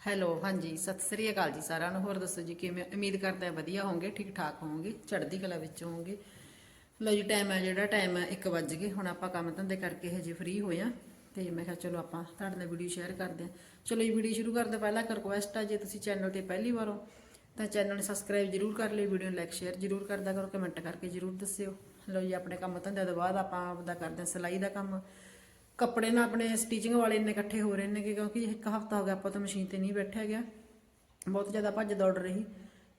Hello, ਹਾਂਜੀ, ਸਤਿ ਸ੍ਰੀ ਅਕਾਲ ਜੀ ਸਾਰਿਆਂ ਨੂੰ। ਹੋਰ ਦੱਸੋ ਜੀ, ਕਿਵੇਂ? ਉਮੀਦ ਕਰਦੇ ਆ ਵਧੀਆ ਹੋਵੋਗੇ ਠੀਕ ਠਾਕ ਹੋਵੋਗੇ, ਚੜ੍ਹਦੀ ਕਲਾ ਵਿੱਚ ਹੋਵੋਗੇ। ਲੋ ਜੀ ਟਾਈਮ ਹੈ ਜਿਹੜਾ ਟਾਈਮ ਹੈ 1 ਵਜ ਗਏ। ਹੁਣ ਆਪਾਂ ਕੰਮ ਧੰਦੇ ਕਰਕੇ ਹਜੇ ਫ੍ਰੀ ਹੋਏ ਆ ਤੇ ਮੈਂ ਕਿਹਾ ਚਲੋ ਆਪਾਂ ਤੁਹਾਡੇ ਨਾਲ ਵੀਡੀਓ ਸ਼ੇਅਰ ਕਰਦੇ ਆ ਚਲੋ ਜੀ ਵੀਡੀਓ ਸ਼ੁਰੂ ਕਰਦੇ ਪਹਿਲਾਂ ਇੱਕ ਰਿਕੁਐਸਟ ਆ, ਜੇ ਤੁਸੀਂ ਚੈਨਲ ਤੇ ਪਹਿਲੀ ਵਾਰ ਹੋ, ਤਾਂ ਚੈਨਲ ਨੂੰ ਸਬਸਕ੍ਰਾਈਬ ਜਰੂਰ ਕਰ ਲਿਓ ਵੀਡੀਓ ਨੂੰ ਲਾਈਕ ਸ਼ੇਅਰ ਜਰੂਰ ਕਰਦਾ ਕਰੋ ਕਮੈਂਟ ਕਰਕੇ ਜਰੂਰ ਦੱਸਿਓ। ਲੋ ਜੀ, ਆਪਣੇ ਕੰਮ ਧੰਦੇ ਤੋਂ ਬਾਅਦ ਆਪਾਂ ਆਪਦਾ ਕਰਦੇ ਆ ਸਿਲਾਈ ਦਾ ਕੰਮ। ਕੱਪੜੇ ਨਾ ਆਪਣੇ ਸਟਿਚਿੰਗ ਵਾਲੇ ਇੰਨੇ ਇਕੱਠੇ ਹੋ ਰਹੇ ਨੇ ਕਿਉਂਕਿ ਇੱਕ ਹਫਤਾ ਹੋ ਗਿਆ ਆਪਾਂ ਤਾਂ ਮਸ਼ੀਨ ਤੇ ਨਹੀਂ ਬੈਠਿਆ ਗਿਆ ਬਹੁਤ ਜ਼ਿਆਦਾ ਭੱਜ ਦੌੜ ਰਹੀ।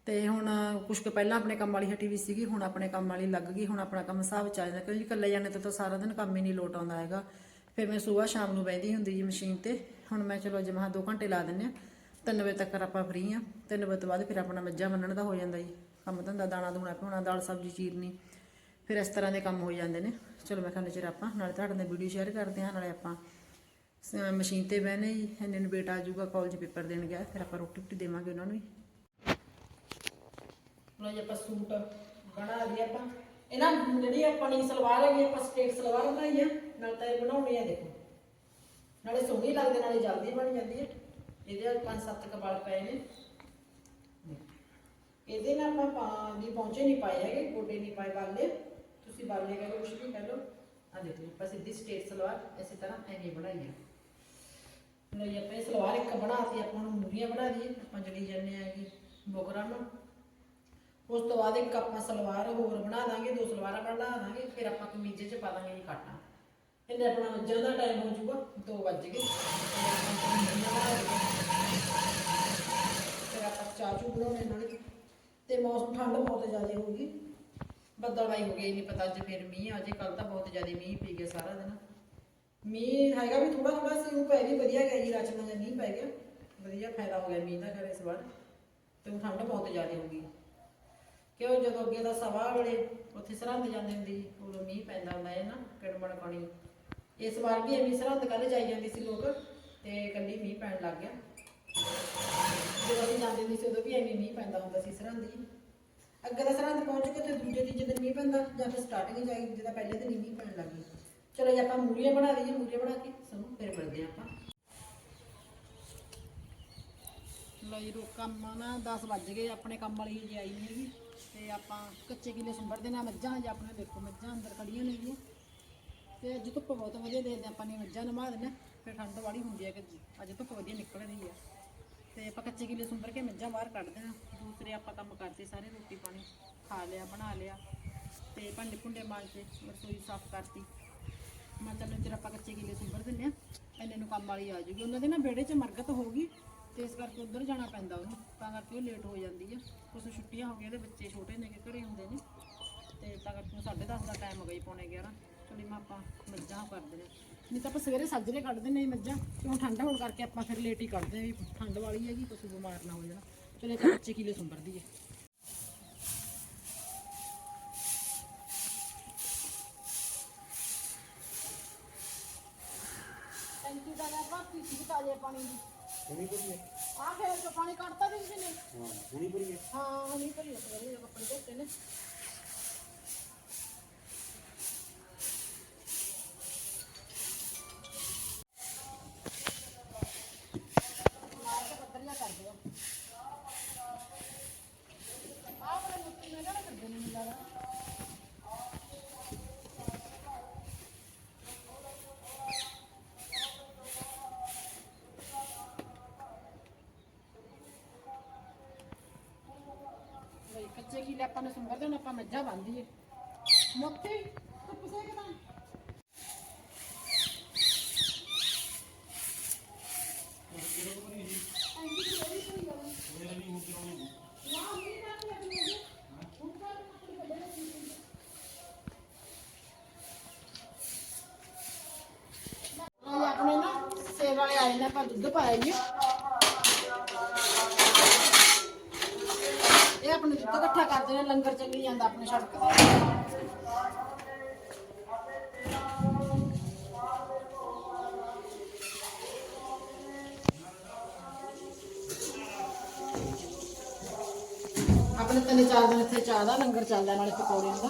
ਤੇ ਹੁਣ ਕੁਝ ਕੁ ਪਹਿਲਾਂ ਆਪਣੇ ਕੰਮ ਵਾਲੀ ਹਟੀ ਵੀ ਸੀਗੀ, ਹੁਣ ਆਪਣੇ ਕੰਮ ਵਾਲੀ ਲੱਗ ਗਈ, ਹੁਣ ਆਪਣਾ ਕੰਮ ਹਿਸਾਬ ਚ ਆ ਜਾਂਦਾ ਕਿਉਂਕਿ ਇਕੱਲੇ ਜਾਣੇ ਤੋਂ ਤਾਂ ਸਾਰਾ ਦਿਨ ਕੰਮ ਹੀ ਨਹੀਂ ਲੋਟ ਆਉਂਦਾ ਹੈਗਾ। ਫਿਰ ਮੈਂ ਸਵੇਰ ਸ਼ਾਮ ਨੂੰ ਬੈਠੀ ਹੁੰਦੀ ਜੀ ਮਸ਼ੀਨ ਤੇ। ਹੁਣ ਮੈਂ ਚਲੋ ਅੱਜ ਮਹਾ 2 ਘੰਟੇ ਲਾ ਦਿੰਨੇ ਆ 3 ਵਜੇ ਤੱਕ ਆਪਾਂ ਫ੍ਰੀ ਆ 3 ਵਜੇ ਤੋਂ ਬਾਅਦ ਫਿਰ ਆਪਣਾ ਮੱਝਾਂ ਬੰਨਣ ਦਾ ਹੋ ਜਾਂਦਾ ਜੀ। ਕੰਮ ਧੰਦਾ ਦਾਣਾ ਦੂਣਾ ਪਿਉਣਾ ਦਾਲ ਸਬਜ਼ੀ ਚੀਰਨੀ। ਫਿਰ ਇਸ ਤਰ੍ਹਾਂ ਦੇ ਕੰਮ ਹੋ ਜਾਂਦੇ ਨੇ। ਚਲੋ ਮੈਂ ਕਹਿੰਦਾ ਚਿਰ ਆਪਾਂ ਨਾਲੇ ਤੁਹਾਡੇ ਨਾਲ ਵੀਡੀਓ ਸ਼ੇਅਰ ਕਰਦੇ ਹਾਂ, ਨਾਲੇ ਆਪਾਂ ਮਸ਼ੀਨ ਤੇ ਬਹਿਨੇ ਜੀ, ਇੰਨੇ ਨੂੰ ਬੇਟਾ ਆ ਜਾਊਗਾ ਕਾਲਜ ਪੇਪਰ ਦੇਣ ਗਿਆ, ਫਿਰ ਆਪਾਂ ਰੋਟੀ ਰੋਟੀ ਦੇਵਾਂਗੇ ਉਹਨਾਂ ਨੂੰ ਲੋ ਜੀ ਆਪਾਂ ਸੂਟ ਬਣਾ ਲਈ ਆਪਾਂ। ਇਹਨਾਂ ਜਿਹੜੀ ਆਪਣੀ ਸਲਵਾਰ ਹੈਗੀ, ਆਪਾਂ ਸਟੇਟ ਸਲਵਾਰ ਬਣਾਈ ਆ ਨਾਲ ਤਾਂ ਇਹ ਬਣਾਉਣੀ ਆ ਦੇਖੋ। ਨਾਲੇ ਸੋਹਣੀ ਲੱਗਦੇ, ਨਾਲੇ ਜਲਦੀ ਬਣ ਜਾਂਦੀ ਹੈ ਇਹਦੇ ਪੰਜ ਸੱਤ ਕਪਾਲ ਪਏ ਨੇ। ਇਹਦੇ ਨਾਲ ਆਪਾਂ ਵੀ ਪਹੁੰਚੇ ਨਹੀਂ ਪਾਏ ਹੈਗੇ, ਗੋਡੇ ਨਹੀਂ ਪਾਏ ਬਾਲੇ ਤੁਸੀਂ ਬਾਲੇ ਲਓ ਕੁਛ ਵੀ ਕਹਿ ਲਓ। ਆ ਦੇਖੋ, ਆਪਾਂ ਸਿੱਧੀ ਸਟੇਟ ਸਲਵਾਰ ਇਸੇ ਤਰ੍ਹਾਂ ਐਵੇਂ ਬਣਾਈ ਆ। ਲਈ ਆਪਾਂ ਇਹ ਸਲਵਾਰ ਇੱਕ ਬਣਾਤੀ, ਆਪਾਂ ਨੂੰ ਮੂਰੀਆਂ ਬਣਾ ਦਈਏ ਆਪਾਂ ਜੜੀ ਜਾਂਦੇ ਆ ਕਿ ਬੋਗਰਾਂ ਨੂੰ। ਉਸ ਤੋਂ ਬਾਅਦ ਇੱਕ ਆਪਾਂ ਸਲਵਾਰ ਹੋਰ ਬਣਾ ਦਾਂਗੇ, ਦੋ ਸਲਵਾਰਾਂ ਬਣਾ ਦਾਂਗੇ, ਫਿਰ ਆਪਾਂ ਕਮੀਜ਼ੇ 'ਚ ਪਾ ਦਾਂਗੇ ਜੀ ਕਾਟਾ। ਇਹਨੇ ਆਪਣਾ ਮੱਝਾਂ ਦਾ ਟਾਈਮ ਹੋ ਜਾਊਗਾ 2 ਵੱਜ ਗਏ। ਫਿਰ ਆਪਾਂ ਚਾਹ ਬਣਾਉਣੇ ਨਾਲੇ। ਤੇ ਮੌਸਮ ਠੰਡ ਬਹੁਤ ਜ਼ਿਆਦਾ ਹੋਊਗੀ। ਬੱਦਲਵਾਈ ਹੋ ਗਈ ਨਹੀਂ ਪਤਾ ਅੱਜ ਫਿਰ ਮੀਂਹ ਅਜੇ ਕੱਲ ਤਾਂ ਬਹੁਤ ਜ਼ਿਆਦਾ ਮੀਂਹ ਪੀ ਗਿਆ ਸਾਰਾ ਦਿਨ। ਮੀਂਹ ਹੈਗਾ ਵੀ ਥੋੜਾ ਥੋੜਾ ਸੀ, ਉਹ ਪੈ ਵੀ ਵਧੀਆ ਗਿਆ ਜੀ ਰਚਨਾ ਜਾਂ ਮੀਂਹ ਪੈ ਗਿਆ। ਵਧੀਆ ਫਾਇਦਾ ਹੋ ਗਿਆ ਮੀਂਹ ਦਾ ਖਰੇ ਇਸ ਵਾਰ, ਤੇ ਠੰਡ ਬਹੁਤ ਜ਼ਿਆਦਾ ਹੋ ਗਈ। ਕਿਉਂ ਜਦੋਂ ਅੱਗੇ ਦਾ ਸਵਾ ਵੇਲੇ ਉੱਥੇ ਸਰਹੰਦ ਜਾਂਦੇ ਹੁੰਦੇ ਸੀ ਉਦੋਂ ਮੀਂਹ ਪੈਂਦਾ ਹੁੰਦਾ ਹੈ ਨਾ ਕਿੜਮਣ ਪਾਣੀ। ਇਸ ਵਾਰ ਵੀ ਐਵੇਂ ਸਰਹੰਦ ਕੱਲ ਜਾਈ ਜਾਂਦੀ ਸੀ ਲੋਕ, ਤੇ ਕੱਲੀ ਮੀਂਹ ਪੈਣ ਲੱਗ ਗਿਆ। ਜਦੋਂ ਅਸੀਂ ਜਾਂਦੇ ਹੁੰਦੇ ਸੀ, ਉਦੋਂ ਵੀ ਐਵੇਂ ਮੀਂਹ ਪੈਂਦਾ ਹੁੰਦਾ ਸੀ ਸਰਹੰਦ ਹੀ ਅੱਗੇ ਤਾਂ ਸਰਹੰਦ ਪਹੁੰਚ ਕੇ ਤੇ ਦੂਜੇ ਤੀਜੇ ਦਿਨ ਮੀਂਹ ਪੈਂਦਾ, ਜਾਂ ਫਿਰ ਸਟਾਰਟਿੰਗ ਜਾਈ ਜਿਹਦਾ ਪਹਿਲੇ ਦਿਨ ਹੀ ਮੀਂਹ ਪੈਣ ਲੱਗ ਗਈ। ਚਲੋ ਜੇ, ਆਪਾਂ ਮੂਰੀਆਂ ਬਣਾ ਲਈਏ ਮੂਰੀਆਂ ਬਣਾ ਕੇ ਸਾਨੂੰ ਫਿਰ ਮਿਲਦੇ ਹਾਂ ਆਪਾਂ। ਲੋ ਰੋ, ਕੰਮ ਨਾ 10 ਵੱਜ ਗਏ, ਆਪਣੇ ਕੰਮ ਵਾਲੀ ਜੀ ਆਈ ਨਹੀਂ ਹੈਗੀ। ਤੇ ਆਪਾਂ ਕੱਚੇ ਕਿਲੇ ਸੁੰਬੜਦੇ ਨੇ ਮੱਝਾਂ ਜਾਂ ਆਪਣੇ ਦੇਖੋ ਮੱਝਾਂ ਅੰਦਰ ਖੜੀਆਂ ਨੇ ਜੀ। ਤੇ ਅੱਜ ਧੁੱਪ ਬਹੁਤ ਵਧੀਆ ਦੇ ਦੇ ਆਪਾਂ ਨੇ ਮੱਝਾਂ ਨਮਾ ਦਿੰਦੇ ਹਾਂ। ਫਿਰ ਠੰਡ ਵਾਲੀ ਹੁੰਦੀ ਹੈ ਕਿ ਅੱਜ ਧੁੱਪ ਵਧੀਆ ਨਿਕਲ ਰਹੀ ਹੈ ਤੇ ਆਪਾਂ ਕੱਚੇ ਕਿਲੇ ਸੁੰਬਰ ਕੇ ਮੱਝਾਂ ਬਾਹਰ ਕੱਢ ਦੇਣਾ ਦੂਸਰੇ ਆਪਾਂ ਕੰਮ ਕਰਦੇ ਸਾਰੇ ਰੋਟੀ ਪਾਣੀ। ਖਾ ਲਿਆ, ਬਣਾ ਲਿਆ। ਤੇ ਭਾਂਡੇ ਭੁੰਡੇ ਮਾਂਜ ਕੇ ਰਸੋਈ ਸਾਫ਼ ਕਰਤੀ। ਮੈਂ ਚੱਲ ਜਰਾ ਆਪਾਂ ਕੱਚੇ ਕਿਲੇ ਸੁੰਬਰ ਦਿੰਦੇ ਆ ਇੰਨੇ ਨੂੰ ਕੰਮ ਵਾਲੀ ਆ ਜੂਗੀ। ਉਹਨਾਂ ਦੇ ਨਾ ਵਿਹੜੇ 'ਚ ਮਰਗਤ ਹੋਊਗੀ ਤੇ ਇਸ ਕਰਕੇ ਉੱਧਰ ਜਾਣਾ ਪੈਂਦਾ ਉਹਨੂੰ। ਤਾਂ ਕਰਕੇ ਉਹ ਲੇਟ ਹੋ ਜਾਂਦੀ ਆ। ਕੁਛ ਛੁੱਟੀਆਂ ਹੋ ਗਈਆਂ ਇਹਦੇ ਬੱਚੇ ਛੋਟੇ ਨੇ ਕਿ ਘਰੇ ਹੁੰਦੇ ਨੇ। ਤੇ ਤਾਂ ਕਰਕੇ ਉਹ 10:30 ਦਾ ਟਾਈਮ ਹੋ ਗਈ, ਪੌਣੇ 11 ਚਲੀ ਮੈਂ ਆਪਾਂ ਮੱਝਾਂ ਕਰਦੇ ਨੇ ਨਹੀਂ ਤਾਂ ਆਪਾਂ ਸਵੇਰੇ ਸੱਜਰੇ ਕੱਢਦੇ ਨੇ ਮੱਝਾਂ ਕਿਉਂ ਠੰਡ ਹੋਣ ਕਰਕੇ ਆਪਾਂ ਫਿਰ ਲੇਟ ਹੀ ਕੱਢਦੇ ਆ ਵੀ ਠੰਡ ਵਾਲੀ ਹੈਗੀ ਕੁਛ ਬਿਮਾਰ ਨਾ ਹੋ ਜਾਣਾ। ਚਲੇ ਤਾਂ ਕੱਚੇ ਕਿਲੇ ਸੁੰਬਰ ਦਈਏ ਟੈਂਕੀ ਦਾ ਨਾ ਭਾਪੀ ਸੀ ਤਾਜ਼ੇ ਪਾਣੀ ਦੀ। ਹੁਣੀ ਭਰੀ ਹੈ। ਆਹ ਫੇਰ ਜੋ ਪਾਣੀ ਕੱਢਤਾ ਵੀ ਕਿਸੇ ਨੇ? ਹਾਂ ਹੁਣੀ ਭਰੀ ਹੈ। ਹਾਂ ਹੁਣੀ ਭਰੀ ਆਪਣੇ ਕੱਪੜੇ ਧੋਤੇ ਨੇ। ਆਪਾਂ ਨੂੰ ਸੰਭਰ ਦੇਣ ਆਪਾਂ ਮੱਝਾਂ ਬੰਦੀਏ ਮੁੱਕੀ ਧੁੱਪ ਸੇਕਦਾ ਆਪਣੇ ਨਾ ਸੇਵ ਵਾਲੇ ਆਏ ਨੇ ਆਪਾਂ ਦੁੱਧ ਪਾਇਆ ਜੀ ਇਹ ਆਪਣੇ ਦੁੱਧ ਇਕੱਠਾ ਕਰਦੇ ਨੇ, ਲੰਗਰ ਚੱਲੀ ਜਾਂਦਾ ਆਪਣੇ ਸੜਕ ਤੇ। ਆਪਣੇ ਤਿੰਨ ਚਾਰ ਦਿਨ ਇੱਥੇ ਚਾਹ ਦਾ ਲੰਗਰ ਚੱਲਦਾ ਨਾਲੇ ਪਕੌੜਿਆਂ ਦਾ।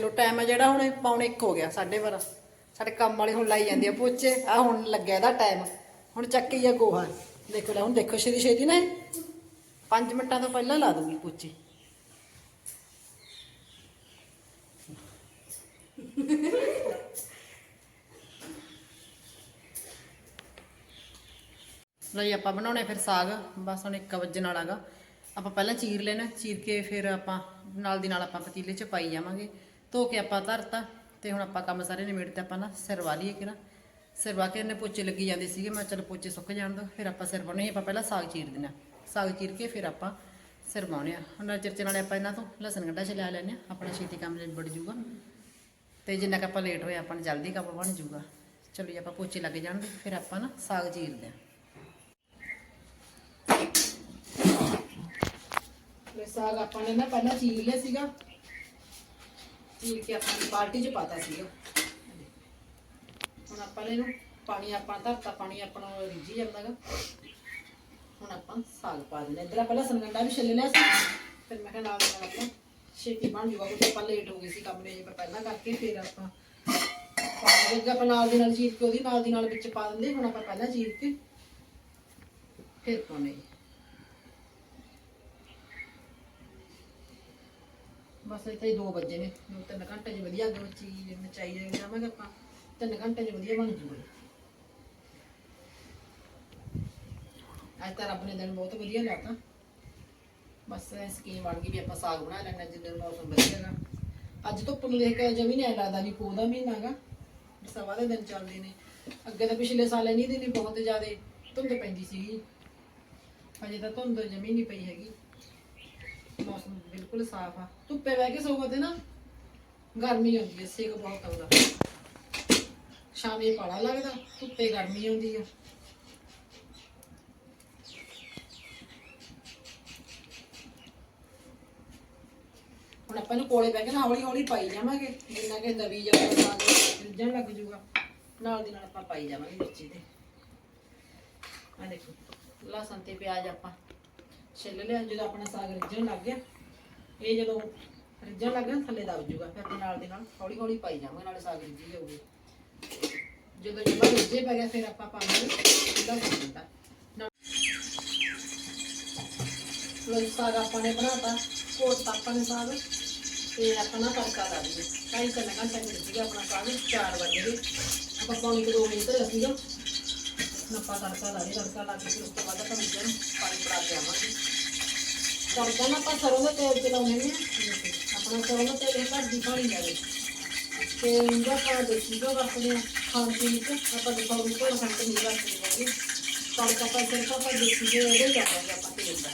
ਲਓ ਟਾਈਮ ਆ ਜਿਹੜਾ ਹੁਣ ਪੌਣੇ 1 ਹੋ ਗਿਆ 12:30 ਸਾਡੇ ਕੰਮ ਵਾਲੇ ਹੁਣ ਲਾਈ ਜਾਂਦੇ ਆ ਪੋਚੇ ਆ ਹੁਣ ਲੱਗਿਆ ਇਹਦਾ ਟਾਈਮ ਹੁਣ ਚੱਕੀ ਆ ਗੋਹਾ। ਦੇਖੋ ਲੈ ਹੁਣ ਦੇਖੋ ਛੇਤੀ ਛੇਤੀ ਨਾ 5 ਮਿੰਟਾਂ ਤੋਂ ਪਹਿਲਾਂ ਲਾ ਦੂੰਗੀ ਪੋਚੇ। ਜੀ ਆਪਾਂ ਬਣਾਉਣੇ ਫਿਰ ਸਾਗ। ਬਸ ਹੁਣ 1 ਵਜੇ ਨਾਲ ਆਗਾ ਆਪਾਂ ਪਹਿਲਾਂ ਚੀਰ ਲੈਣਾ ਚੀਰ ਕੇ ਫਿਰ ਆਪਾਂ ਨਾਲ ਦੀ ਨਾਲ ਆਪਾਂ ਪਤੀਲੇ 'ਚ ਪਾਈ ਜਾਵਾਂਗੇ। ਧੋ ਕੇ ਆਪਾਂ ਧਰਤਾ ਤੇ ਹੁਣ ਆਪਾਂ ਕੰਮ ਸਾਰੇ ਨਿਬੇੜ ਤੇ ਆਪਾਂ ਨਾ ਸਿਰਵਾ ਲਈਏ ਕਿ ਨਾ। ਸਿਰਵਾ ਕੇ ਇਹਨੇ ਪੋਚੇ ਲੱਗੀ ਜਾਂਦੇ ਸੀਗੇ, ਮੈਂ ਚਲ ਪੋਚੇ ਸੁੱਕ ਜਾਣ ਦੋ, ਫਿਰ ਆਪਾਂ ਸਿਰ ਪਾਉਣੇ ਆਪਾਂ ਪਹਿਲਾਂ ਸਾਗ ਚੀਰ ਦੇਣਾ ਸਾਗ ਚੀਰ ਕੇ ਫਿਰ ਆਪਾਂ ਸਿਰ ਪਾਉਣੇ ਆ ਹੁਣ ਚਿਰਚੇ ਨਾਲੇ ਆਪਾਂ ਇਹਨਾਂ ਤੋਂ ਲਸਣ ਗੰਢਾ ਛਿਲਾ ਲੈਣੇ ਆ ਆਪਣਾ ਛੇਤੀ ਕੰਮ ਨਿਬੜ ਜੂਗਾ ਤੇ ਜਿੰਨਾ ਕੁ ਆਪਾਂ ਲੇਟ ਹੋਏ ਆਪਾਂ ਨੂੰ ਜਲਦੀ ਕੰਮ ਬਣ ਜੂਗਾ ਚਲੋ ਜੀ, ਆਪਾਂ ਪੋਚੇ ਲੱਗ ਜਾਣਗੇ ਫਿਰ ਆਪਾਂ ਨਾ ਸਾਗ ਚੀਰਦੇ ਆ ਸਾਗ ਆਪਾਂ ਨੇ ਨਾ ਪਹਿਲਾਂ ਚੀਰ ਲਿਆ ਸੀਗਾ। ਚੀਰ ਕੇ ਆਪਾਂ ਬਾਲਟੀ 'ਚ ਪਾਤਾ ਸੀਗਾ ਹੁਣ ਆਪਾਂ ਨੇ ਇਹਨੂੰ ਪਾਣੀ ਆਪਾਂ ਧਰਤਾ, ਪਾਣੀ ਆਪਣਾ ਰਿੱਝੀ ਜਾਂਦਾਗਾ ਹੁਣ ਆਪਾਂ ਸਾਗ ਪਾ ਦਿੰਦੇ ਇਧਰ ਪਹਿਲਾਂ ਸੰਗੰਡਾ ਵੀ ਛਿੱਲ ਲਿਆ ਸੀ। ਫਿਰ ਮੈਂ ਕਿਹਾ ਨਾਲ ਦੀ ਨਾਲ ਆਪਾਂ ਛੇਤੀ ਬਣ ਜੂਗਾ ਕਿਉਂਕਿ ਆਪਾਂ ਲੇਟ ਹੋ ਗਏ ਸੀ ਕੰਮ ਨੇ ਜੇ ਪਹਿਲਾਂ ਕਰਕੇ ਫਿਰ ਆਪਾਂ ਪਾਣੀ ਆਪਾਂ ਨਾਲ ਦੀ ਨਾਲ ਚੀਰ ਕੇ ਉਹਦੀ ਨਾਲ ਦੀ ਨਾਲ ਵਿੱਚ ਪਾ ਦਿੰਦੇ ਹੁਣ ਆਪਾਂ ਪਹਿਲਾਂ ਚੀਰ ਕੇ ਫਿਰ ਪਾਉਣੇ। ਬਸ ਇੱਥੇ ਹੀ 2 ਵਜੇ ਨੇ। ਦੋ ਤਿੰਨ ਘੰਟੇ 'ਚ ਵਧੀਆ ਅੱਗ ਚੀਜ਼ ਮਚਾਈ ਜਾਏ, ਜਾਵਾਂਗੇ ਆਪਾਂ। ਤਿੰਨ ਘੰਟੇ 'ਚ ਵਧੀਆ ਬਣ ਜੂਗਾ। ਅੱਜ ਤਾਂ ਰੱਬ ਨੇ ਦਿਨ ਬਹੁਤ ਵਧੀਆ ਲਾਤਾ। ਬਸ ਸਕੀਮ ਬਣ ਗਈ ਵੀ ਆਪਾਂ ਸਾਗ ਬਣਾ ਲੈਣਾ ਜਿੰਨੇ ਮੌਸਮ ਵਧੀਆ ਹੈਗਾ ਅੱਜ ਧੁੱਪ ਨੂੰ ਦੇਖ ਕੇ ਜਮੀ ਨਹੀਂ ਲੱਗਦਾ ਵੀ ਪੋਹ ਦਾ ਮਹੀਨਾ ਹੈਗਾ। ਸਵਾ ਦੇ ਦਿਨ ਚੱਲਦੇ ਨੇ। ਅੱਗੇ ਤਾਂ ਪਿਛਲੇ ਸਾਲ ਇੰਨੀ ਦਿਨ ਬਹੁਤ ਜ਼ਿਆਦਾ ਧੁੰਦ ਪੈਂਦੀ ਸੀਗੀ। ਅਜੇ ਤਾਂ ਧੁੰਦ ਜਮੀ ਨਹੀਂ ਪਈ ਹੈਗੀ। ਮੌਸਮ ਬਿਲਕੁਲ ਸਾਫ਼ ਆ। ਧੁੱਪੇ ਬਹਿ ਕੇ ਸੌਂਦੇ ਨਾ, ਗਰਮੀ ਆਉਂਦੀ ਹੈ ਸੇਕ ਬਹੁਤ ਆਉਂਦਾ। ਸ਼ਾਮੇ ਪਾਲਾ ਲੱਗਦਾ, ਧੁੱਪੇ ਗਰਮੀ ਆਉਂਦੀ ਆ। ਹੁਣ ਆਪਾਂ ਨੂੰ ਕੋਲੇ ਬਹਿ ਕੇ ਨਾ ਹੌਲੀ ਹੌਲੀ ਪਾਈ ਜਾਵਾਂਗੇ, ਜਿੰਨਾ ਕਿ ਦਬੀ ਜਾਵੇ ਸਾਗ ਰਿੱਝਣ ਲੱਗ ਜੂਗਾ। ਨਾਲ ਦੀ ਨਾਲ ਆਪਾਂ ਪਾਈ ਜਾਵਾਂਗੇ ਵਿੱਚ ਤੇ ਆ ਦੇਖੋ, ਲਸਣ ਤੇ ਪਿਆਜ਼ ਆਪਾਂ ਛਿੱਲ ਲਿਆ, ਜਦੋਂ ਆਪਣਾ ਸਾਗ ਰਿੱਝਣ ਲੱਗ ਗਿਆ, ਇਹ ਜਦੋਂ ਰਿੱਝਣ ਲੱਗ ਗਿਆ, ਥੱਲੇ ਦਬ ਜੂਗਾ, ਫਿਰ ਆਪਾਂ ਨਾਲ ਦੇ ਨਾਲ ਹੌਲੀ ਹੌਲੀ ਪਾਈ ਜਾਵਾਂਗੇ, ਨਾਲੇ ਸਾਗ ਰਿੱਝੀ ਜਾਊਗੀ। ਜਦੋਂ ਜਮਾ ਰਿੱਝੇ ਪੈ ਗਿਆ, ਫਿਰ ਆਪਾਂ ਪਾਵਾਂਗੇ ਲਸਣ ਦਾ ਲੋ ਸਾਗ ਆਪਾਂ ਨੇ ਬਣਾਤਾ ਕੋਟ ਆਪਾਂ ਨੇ ਸਾਗ, ਤੇ ਆਪਾਂ ਨਾ ਤੜਕਾ ਲਾ ਦਈਏ। ਢਾਈ ਤਿੰਨ ਘੰਟੇ ਮਿਲ ਗਿਆ ਆਪਣਾ ਸਾਗ 4 ਵਜੇ ਆਪਾਂ ਪੌਣੇ ਕੁ ਦੋ ਮਿੰਟ ਤੇ ਸੀਗਾ ਹੁਣ ਆਪਾਂ ਤੜਕਾ ਲਾ ਲਈ ਤੜਕਾ ਲਾ ਕੇ ਫਿਰ ਉਸ ਤੋਂ ਬਾਅਦ ਆਪਾਂ ਮਿਰਚਾਂ ਨੂੰ ਪਾਣੀ ਪਾ ਕੇ ਆਵਾਂਗੇ ਤੜਕਾ ਨਾ ਆਪਾਂ ਸਰੋਂ ਦਾ ਤੇਲ ਚ ਲਾਉਂਦੇ ਨੇ ਆਪਣਾ ਸਰੋਂ ਦਾ ਤੇਲ ਘੱਟ ਦੀ ਪਾਣੀ ਜਾਵੇ ਤੇ ਇਹਦਾ ਆਪਾਂ ਦੇਸੀ ਘਿਓ ਵਰਤਦੇ ਹਾਂ ਖਾਣ ਪੀਣ ਚ ਆਪਾਂ ਦੇਖੋ ਵੀ ਕੋਈ ਖੰਡ ਨਹੀਂ ਵਰਤਦੇ ਹੈਗੇ ਤੜਕਾ ਆਪਾਂ ਸਿਰਫ ਆਪਾਂ ਦੇਸੀ ਘਿਓ ਇਹਦੇ ਹੀ ਲਾਵਾਂਗੇ ਆਪਾਂ ਤੇਲ ਦਾ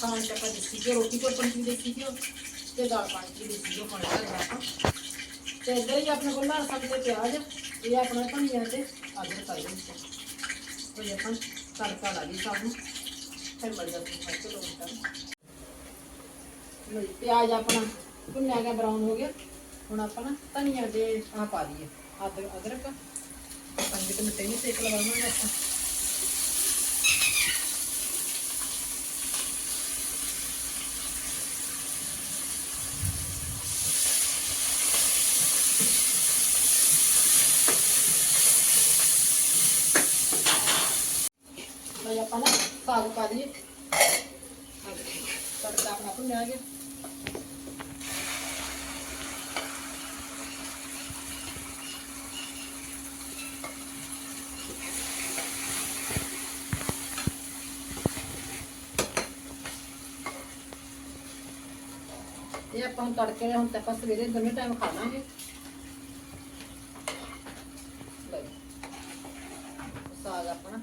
ਖਾਣ ਚ ਆਪਾਂ ਦੇਸੀ ਘਿਓ ਰੋਟੀ ਕੋਪਨ ਚ ਵੀ ਦੇਸੀ ਘਿਓ ਤੇ ਦਾਲ ਪਾਣੀ ਚ ਵੀ ਦੇਸੀ ਘਿਓ ਪਾਉਣਾ ਹੈ ਆਪਾਂ ਤੇ ਇੱਧਰ ਹੀ ਆਪਣੇ ਕੋਲ ਲਸਣ ਤੇ ਪਿਆਜ਼ ਇਹ ਆਪਣਾ ਧਨੀਆ ਤੇ ਅਦਰਕ ਪਾਈ ਵਿੱਚ ਕੋਈ ਆਪਾਂ ਤੜਕਾ ਲਾ ਲਈ ਸਭ ਨੂੰ। ਫਿਰ ਮਿਲ ਜਾਂਦਾ ਹੈ ਚਲੋ ਮਿੰਟਾਂ ਲੋ ਪਿਆਜ਼ ਆਪਣਾ ਭੁੰਨਿਆ ਗਿਆ ਬਰਾਊਨ ਹੋ ਗਿਆ। ਹੁਣ ਆਪਾਂ ਨਾ ਧਨੀਆ ਤੇ ਆਹ ਪਾ ਦਈਏ, ਅਦਰਕ। ਅਦਰਕ ਪੰਜ ਮਿੰਟ ਨਹੀਂ ਸੇਕ ਲਵਾਵਾਂਗੇ ਆਪਾਂ ਲਓ ਆਪਾਂ ਨਾ ਸਾਗ ਪਾ ਦਈਏ। ਤੜਕਾ ਆਪਣਾ ਭੁੰਨਿਆ ਗਿਆ ਇਹ ਆਪਾਂ ਨੂੰ ਤੜਕੇ ਹੁਣ ਤੇ ਆਪਾਂ ਸਵੇਰੇ ਦੋਨੇ ਟਾਈਮ ਖਾ ਲਾਂਗੇ। ਸਾਗ ਆਪਣਾ।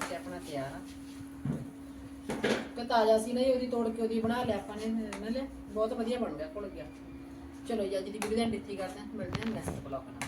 ਸਾਗ ਆਪਣਾ ਤਿਆਰ ਆ। ਕਿ ਤਾਜ਼ਾ ਸੀ ਨਾ ਜੀ, ਉਹਦੀ ਤੋੜ ਕੇ ਉਹਦੀ ਬਣਾ ਲਿਆ ਆਪਾਂ ਨੇ ਨਾ ਲਿਆ ਬਹੁਤ ਵਧੀਆ ਬਣ ਗਿਆ ਘੁਲ ਗਿਆ। ਚਲੋ ਜੀ ਅੱਜ ਦੀ ਵੀਡੀਓ ਦਾ ਇੱਥੇ ਹੀ ਕਰਦੇ ਹਾਂ ਮਿਲਦੇ ਹਾਂ ਨੈਕਸਟ ਬਲੌਗ ਨਾਲ।